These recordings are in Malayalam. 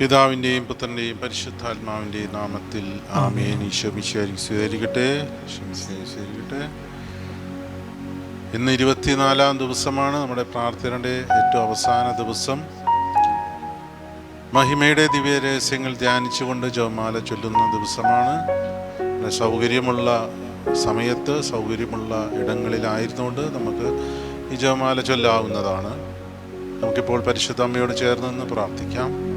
പിതാവിന്റെയും പുത്രന്റെയും പരിശുദ്ധാത്മാവിന്റെയും നാമത്തിൽ ആമേൻ. ഈശോ സ്വീകരിക്കട്ടെ സ്വീകരിക്കട്ടെ ഇന്ന് ഇരുപത്തിനാലാം ദിവസമാണ് നമ്മുടെ പ്രാർത്ഥനയുടെ ഏറ്റവും അവസാന ദിവസം. മഹിമയുടെ ദിവ്യ രഹസ്യങ്ങൾ ധ്യാനിച്ചുകൊണ്ട് ജോമാല ചൊല്ലുന്ന ദിവസമാണ്. സൗകര്യമുള്ള സമയത്ത് സൗകര്യമുള്ള ഇടങ്ങളിലായിരുന്നുകൊണ്ട് നമുക്ക് ഈ ജോമാല ചൊല്ലാവുന്നതാണ്. നമുക്കിപ്പോൾ പരിശുദ്ധ അമ്മയോട് ചേർന്ന് പ്രാർത്ഥിക്കാം.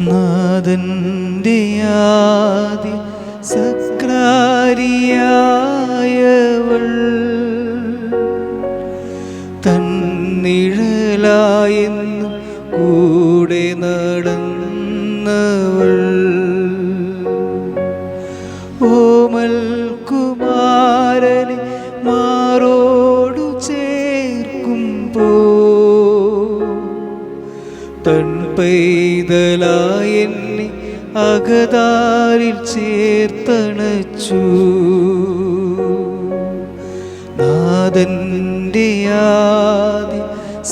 നാഥന്റെ ആദി സക്രാരിയായവൾ. തന്നിഴലായെന്നു കൂടെ നടന്നവൾ. ഓമൽ അകതാരിൽ ചേർത്തണച്ചു. നാദന്റെ ആദി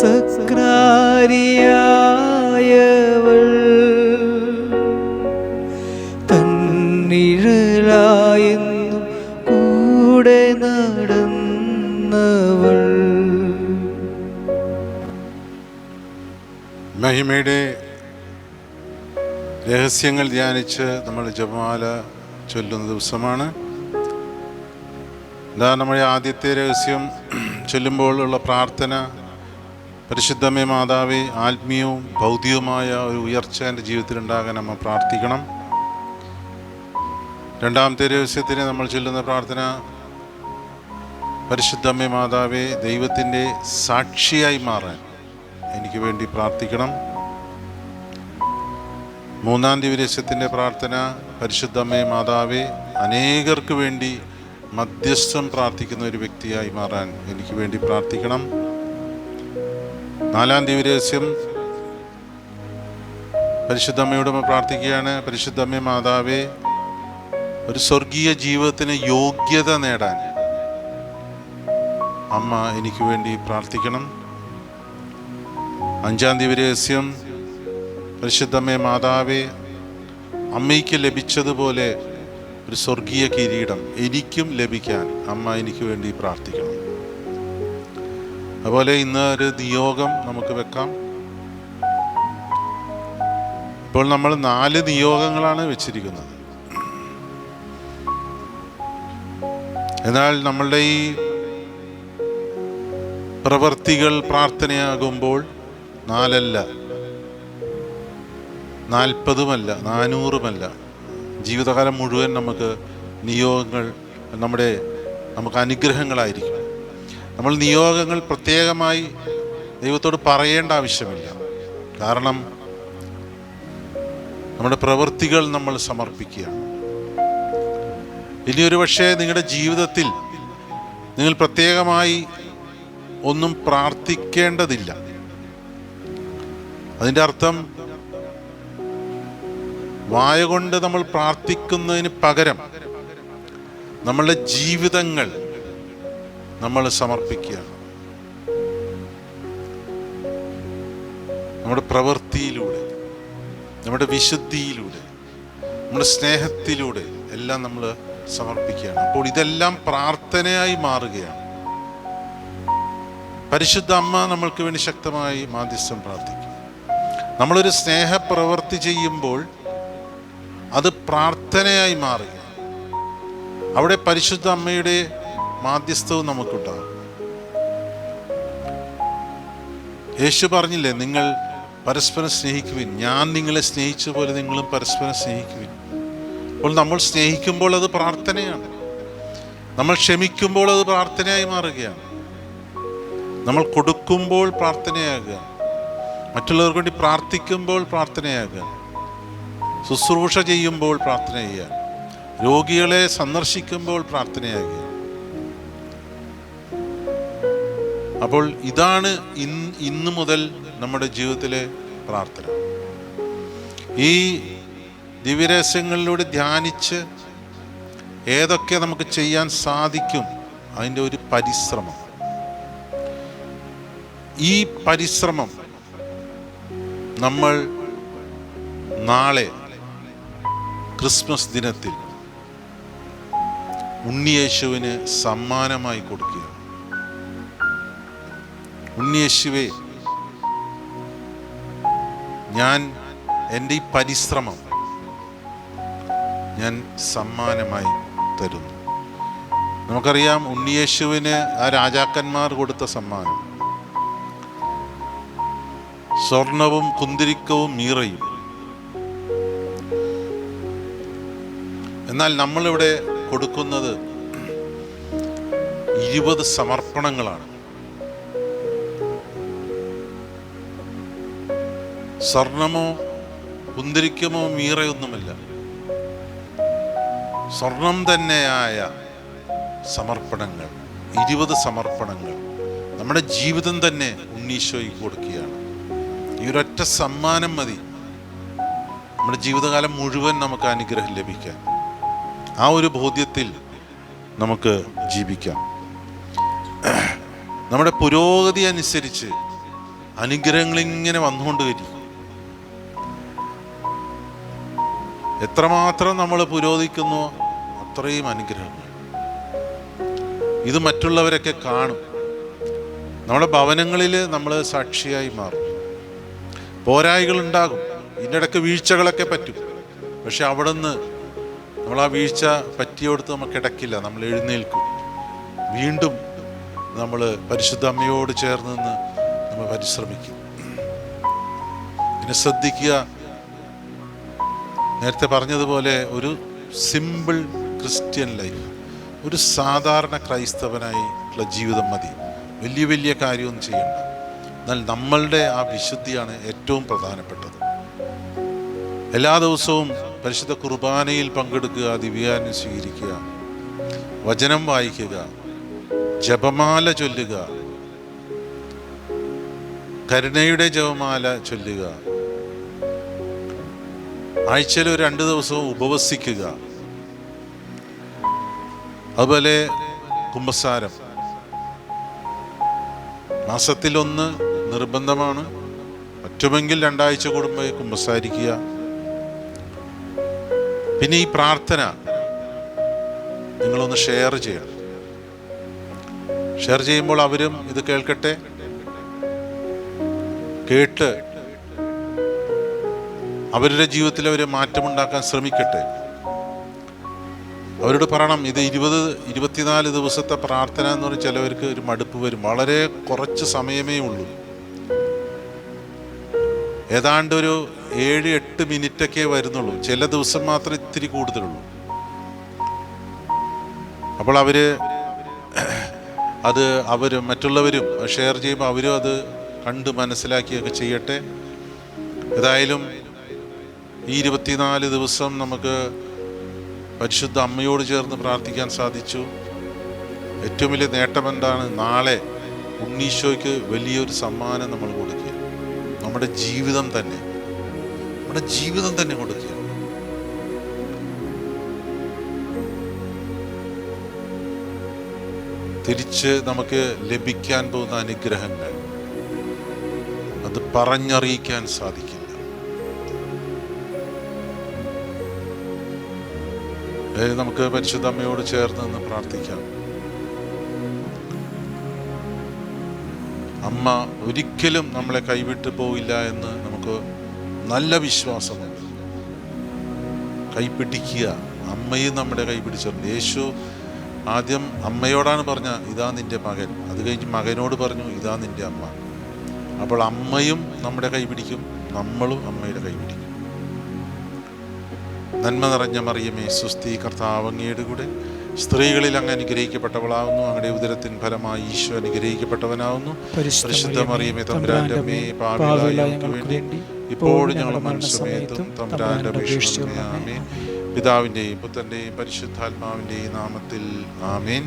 സക്രാരിയായവൾ രഹസ്യങ്ങൾ ധ്യാനിച്ച് നമ്മൾ ജപമാല ചൊല്ലുന്ന ദിവസമാണ്. ഇതാ നമ്മുടെ ആദ്യത്തെ രഹസ്യം. ചൊല്ലുമ്പോഴുള്ള പ്രാർത്ഥന പരിശുദ്ധമേ മാതാവേ ആത്മീയവും ഭൗതികവുമായ ഒരു ഉയർച്ച എന്റെ ജീവിതത്തിൽ ഉണ്ടാകാൻ നമ്മൾ പ്രാർത്ഥിക്കണം. രണ്ടാമത്തെ രഹസ്യത്തിന് നമ്മൾ ചൊല്ലുന്ന പ്രാർത്ഥന പരിശുദ്ധമേ മാതാവേ ദൈവത്തിന്റെ സാക്ഷിയായി മാറാൻ എനിക്ക് വേണ്ടി പ്രാർത്ഥിക്കണം. മൂന്നാം ദിവ്യരസ്യത്തിന്റെ പ്രാർത്ഥന പരിശുദ്ധമ്മേ മാതാവേ അനേകർക്ക് വേണ്ടി മധ്യസ്ഥം പ്രാർത്ഥിക്കുന്ന ഒരു വ്യക്തിയായി മാറാൻ എനിക്ക് വേണ്ടി പ്രാർത്ഥിക്കണം. നാലാം ദിവരസ്യം പരിശുദ്ധമ്മയോട് പ്രാർത്ഥിക്കുകയാണ്. പരിശുദ്ധമ്മേ മാതാവേ ഒരു സ്വർഗീയ ജീവിതത്തിന് യോഗ്യത നേടാൻ അമ്മ എനിക്ക് വേണ്ടി പ്രാർത്ഥിക്കണം. അഞ്ചാം ദിവരഹസ്യം പരിശുദ്ധമ്മേ മാതാവേ അമ്മയ്ക്ക് ലഭിച്ചതുപോലെ ഒരു സ്വർഗീയ കിരീടം എനിക്കും ലഭിക്കാൻ അമ്മ എനിക്ക് വേണ്ടി പ്രാർത്ഥിക്കണം. അതുപോലെ ഇന്ന് ഒരു നിയോഗം നമുക്ക് വെക്കാം. ഇപ്പോൾ നമ്മൾ നാല് നിയോഗങ്ങളാണ് വെച്ചിരിക്കുന്നത്. എന്നാൽ നമ്മളുടെ ഈ പ്രവർത്തികൾ പ്രാർത്ഥനയാകുമ്പോൾ നാലല്ല നാൽപ്പതുമല്ല നാനൂറുമല്ല. ജീവിതകാലം മുഴുവൻ നമുക്ക് നിയോഗങ്ങൾ നമ്മുടെ നമുക്ക് അനുഗ്രഹങ്ങളായിരിക്കും. നമ്മൾ നിയോഗങ്ങൾ പ്രത്യേകമായി ദൈവത്തോട് പറയേണ്ട ആവശ്യമില്ല. കാരണം നമ്മുടെ പ്രവൃത്തികൾ നമ്മൾ സമർപ്പിക്കുകയാണ്. ഇനിയൊരു പക്ഷേ നിങ്ങളുടെ ജീവിതത്തിൽ നിങ്ങൾ പ്രത്യേകമായി ഒന്നും പ്രാർത്ഥിക്കേണ്ടതില്ല. അതിന്റെ അർത്ഥം വായ കൊണ്ട് നമ്മൾ പ്രാർത്ഥിക്കുന്നതിന് പകരം നമ്മളുടെ ജീവിതങ്ങൾ നമ്മൾ സമർപ്പിക്കുകയാണ് നമ്മുടെ പ്രവൃത്തിയിലൂടെ നമ്മുടെ വിശുദ്ധിയിലൂടെ നമ്മുടെ സ്നേഹത്തിലൂടെ എല്ലാം നമ്മൾ സമർപ്പിക്കുകയാണ്. അപ്പോൾ ഇതെല്ലാം പ്രാർത്ഥനയായി മാറുകയാണ്. പരിശുദ്ധ അമ്മ നമ്മൾക്ക് വേണ്ടി ശക്തമായി മാധ്യസ്ഥം പ്രാർത്ഥിക്കും. നമ്മളൊരു സ്നേഹപ്രവൃത്തി ചെയ്യുമ്പോൾ അത് പ്രാർത്ഥനയായി മാറി. അവിടെ പരിശുദ്ധ അമ്മയുടെ മാധ്യസ്ഥവും നമുക്കുണ്ടാകും. യേശു പറഞ്ഞില്ലേ നിങ്ങൾ പരസ്പരം സ്നേഹിക്കുവിൻ. ഞാൻ നിങ്ങളെ സ്നേഹിച്ച പോലെ നിങ്ങളും പരസ്പരം സ്നേഹിക്കുവിൻ. അപ്പോൾ നമ്മൾ സ്നേഹിക്കുമ്പോൾ അത് പ്രാർത്ഥനയാണ്. നമ്മൾ ക്ഷമിക്കുമ്പോൾ അത് പ്രാർത്ഥനയായി മാറുകയാണ്. നമ്മൾ കൊടുക്കുമ്പോൾ പ്രാർത്ഥനയാകുക. മറ്റുള്ളവർക്ക് വേണ്ടി പ്രാർത്ഥിക്കുമ്പോൾ പ്രാർത്ഥനയാകുക. ശുശ്രൂഷ ചെയ്യുമ്പോൾ പ്രാർത്ഥന ചെയ്യുക. രോഗികളെ സന്ദർശിക്കുമ്പോൾ പ്രാർത്ഥനയാകുക അപ്പോൾ ഇതാണ് ഇന്ന് ഇന്ന് മുതൽ നമ്മുടെ ജീവിതത്തിലെ പ്രാർത്ഥന. ഈ ദിവ്യരഹസ്യങ്ങളിലൂടെ ധ്യാനിച്ച് ഏതൊക്കെ നമുക്ക് ചെയ്യാൻ സാധിക്കും അതിന്റെ ഒരു പരിശ്രമം. ഈ പരിശ്രമം നമ്മൾ നാളെ ക്രിസ്മസ് ദിനത്തിൽ ഉണ്ണിയേശുവിന് സമ്മാനമായി കൊടുക്കുക ഉണ്ണിയേശുവെ ഞാൻ എന്റെ ഈ പരിശ്രമം ഞാൻ സമ്മാനമായി തരുന്നു. നമുക്കറിയാം ഉണ്ണിയേശുവിന് ആ രാജാക്കന്മാർ കൊടുത്ത സമ്മാനം. സ്വർണവും കുന്തിരിക്കവും മീറയും എന്നാൽ നമ്മളിവിടെ കൊടുക്കുന്നത് ഇരുപത് സമർപ്പണങ്ങളാണ്. സ്വർണമോ കുന്തിരിക്കമോ മീറയൊന്നുമല്ല. സ്വർണം തന്നെയായ സമർപ്പണങ്ങൾ ഇരുപത് സമർപ്പണങ്ങൾ നമ്മുടെ ജീവിതം തന്നെ ഉണ്ണീശോയ്ക്ക് കൊടുക്കുകയാണ്. ഈ ഒരൊറ്റ സമ്മാനം മതി. നമ്മുടെ ജീവിതകാലം മുഴുവൻ നമുക്ക് അനുഗ്രഹം ലഭിക്കാൻ. ആ ഒരു ബോധ്യത്തിൽ നമുക്ക് ജീവിക്കാം. നമ്മുടെ പുരോഗതി അനുസരിച്ച് അനുഗ്രഹങ്ങൾ ഇങ്ങനെ വന്നുകൊണ്ട് വരും എത്രമാത്രം നമ്മൾ പുരോഗമിക്കുന്നു അത്രയും അനുഗ്രഹങ്ങൾ. ഇത് മറ്റുള്ളവരൊക്കെ കാണും. നമ്മുടെ ഭവനങ്ങളിൽ നമ്മൾ സാക്ഷിയായി മാറും. പോരായികൾ ഉണ്ടാകും ഇതിനിടയ്ക്ക് വീഴ്ചകളൊക്കെ പറ്റും. പക്ഷെ അവിടെ നിന്ന് നമ്മൾ ആ വീഴ്ച പറ്റിയോടത്ത് നമുക്ക് ഇടയ്ക്കില്ല നമ്മൾ എഴുന്നേൽക്കും. വീണ്ടും നമ്മൾ പരിശുദ്ധ അമ്മയോട് ചേർന്ന് നിന്ന് നമ്മൾ പരിശ്രമിക്കും. പിന്നെ ശ്രദ്ധിക്കുക നേരത്തെ പറഞ്ഞതുപോലെ ഒരു സിമ്പിൾ ക്രിസ്ത്യൻ ലൈഫ് ഒരു സാധാരണ ക്രൈസ്തവനായി ഉള്ള ജീവിതം മതി. വലിയ വലിയ കാര്യമൊന്നും ചെയ്യണ്ട. എന്നാൽ നമ്മളുടെ ആ വിശുദ്ധിയാണ് ഏറ്റവും പ്രധാനപ്പെട്ടത്. എല്ലാ ദിവസവും പരിശുദ്ധ കുർബാനയിൽ പങ്കെടുക്കുക ദിവ്യാനം സ്വീകരിക്കുക വചനം വായിക്കുക ജപമാല ചൊല്ലുക കരുണയുടെ ജപമാല ചൊല്ലുക ആഴ്ചയിൽ ഒരു രണ്ട് ദിവസവും ഉപവസിക്കുക. അതുപോലെ കുംഭസാരം. മാസത്തിലൊന്ന് നിർബന്ധമാണ്. പറ്റുമെങ്കിൽ രണ്ടാഴ്ച കൂടുമ്പോൾ കുമ്പസാരിക്കുക പിന്നെ ഈ പ്രാർത്ഥന നിങ്ങളൊന്ന് ഷെയർ ചെയ്യണം ഷെയർ ചെയ്യുമ്പോൾ അവരും ഇത് കേൾക്കട്ടെ? കേട്ട് അവരുടെ ജീവിതത്തിൽ അവർ മാറ്റമുണ്ടാക്കാൻ ശ്രമിക്കട്ടെ? അവരോട് പറയണം ഇത് ഇരുപത് ഇരുപത്തിനാല് ദിവസത്തെ പ്രാർത്ഥന എന്ന് പറഞ്ഞാൽ ചിലവർക്ക് ഒരു മടുപ്പ് വരും. വളരെ കുറച്ച് സമയമേ ഉള്ളൂ. ഏതാണ്ട് ഒരു ഏഴ് എട്ട് മിനിറ്റൊക്കെ വരുന്നുള്ളൂ. ചില ദിവസം മാത്രം ഇത്തിരി കൂടുതലുള്ളൂ. അപ്പോൾ അവർ അത് അവർ മറ്റുള്ളവരും ഷെയർ ചെയ്യുമ്പോൾ അവരും അത് കണ്ട് മനസ്സിലാക്കിയൊക്കെ ചെയ്യട്ടെ. ഏതായാലും ഈ ഇരുപത്തിനാല് ദിവസം നമുക്ക് പരിശുദ്ധ അമ്മയോട് ചേർന്ന് പ്രാർത്ഥിക്കാൻ സാധിച്ചു. ഏറ്റവും വലിയ നേട്ടം എന്താണ്? നാളെ ഉണ്ണീശോയ്ക്ക് വലിയൊരു സമ്മാനം നമ്മൾ കൊടുക്കുക നമ്മുടെ ജീവിതം തന്നെ നമ്മുടെ ജീവിതം തന്നെ കൊടുക്കുക തിരിച്ച് നമുക്ക് ലഭിക്കാൻ പോകുന്ന അനുഗ്രഹങ്ങൾ അത് പറഞ്ഞറിയിക്കാൻ സാധിക്കില്ല. നമുക്ക് പരിശുദ്ധ അമ്മയോട് ചേർന്ന് നിന്ന് പ്രാർത്ഥിക്കാം. അമ്മ ഒരിക്കലും നമ്മളെ കൈവിട്ട് പോവില്ല എന്ന് നമുക്ക് നല്ല വിശ്വാസമുണ്ട്. കൈപിടിക്കുക അമ്മയും നമ്മുടെ കൈ പിടിച്ചിട്ടുണ്ട്. യേശു ആദ്യം അമ്മയോടാണ് പറഞ്ഞ ഇതാ നിന്റെ മകൻ. അത് കഴിഞ്ഞ് മകനോട് പറഞ്ഞു ഇതാ നിന്റെ അമ്മ. അപ്പോൾ അമ്മയും നമ്മുടെ കൈ പിടിക്കും നമ്മളും അമ്മയുടെ കൈ പിടിക്കും. നന്മ നിറഞ്ഞ മറിയമേ സുസ്ഥി കർത്താവ് അങ്ങയുടെ കൂടെ. സ്ത്രീകളിൽ അങ്ങ് അനുഗ്രഹിക്കപ്പെട്ടവളാവുന്നു. അങ്ങയുടെ ഉദരത്തിൻ ഫലമായി ഈശോ അനുഗ്രഹിക്കപ്പെട്ടവനാവുന്നു. പരിശുദ്ധ മറിയമേ തമ്പുരാന്റെ അമ്മേ പാപികളായ ഞങ്ങൾക്ക് വേണ്ടി ഇപ്പോഴും ഞങ്ങൾ മനസ്സമയത്തും തമ്പുരാന്റെ അപേക്ഷിച്ചു ആമേൻ. പിതാവിന്റെയും പുത്രന്റെയും പരിശുദ്ധാത്മാവിന്റെയും നാമത്തിൽ ആമേൻ.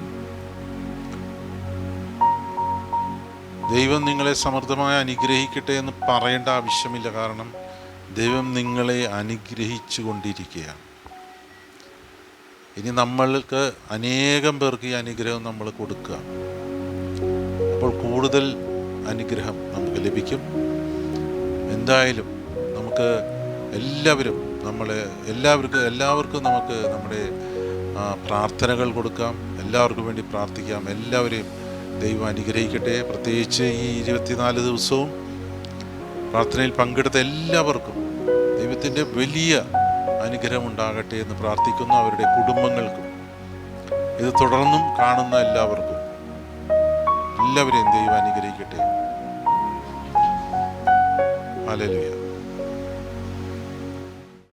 ദൈവം നിങ്ങളെ സമൃദ്ധമായി അനുഗ്രഹിക്കട്ടെ എന്ന് പറയേണ്ട ആവശ്യമില്ല. കാരണം ദൈവം നിങ്ങളെ അനുഗ്രഹിച്ചു കൊണ്ടിരിക്കുകയാണ് ഇനി നമ്മൾക്ക് അനേകം പേർക്ക് ഈ അനുഗ്രഹം നമ്മൾ കൊടുക്കുക. അപ്പോൾ കൂടുതൽ അനുഗ്രഹം നമുക്ക് ലഭിക്കും. എന്തായാലും നമുക്ക് എല്ലാവരും നമ്മളെ എല്ലാവർക്കും എല്ലാവർക്കും നമുക്ക് നമ്മുടെ പ്രാർത്ഥനകൾ കൊടുക്കാം. എല്ലാവർക്കും വേണ്ടി പ്രാർത്ഥിക്കാം. എല്ലാവരെയും ദൈവം അനുഗ്രഹിക്കട്ടെ. പ്രത്യേകിച്ച് ഈ ഇരുപത്തിനാല് ദിവസവും പ്രാർത്ഥനയിൽ പങ്കെടുത്ത എല്ലാവർക്കും ദൈവത്തിന്റെ വലിയ അനുഗ്രഹം ഉണ്ടാകട്ടെ എന്ന് പ്രാർത്ഥിക്കുന്നു അവരുടെ കുടുംബങ്ങൾക്കും ഇത് തുടർന്നും കാണുന്ന എല്ലാവർക്കും എല്ലാവരെയും ദൈവം അനുഗ്രഹിക്കട്ടെ. ഹല്ലേലൂയ.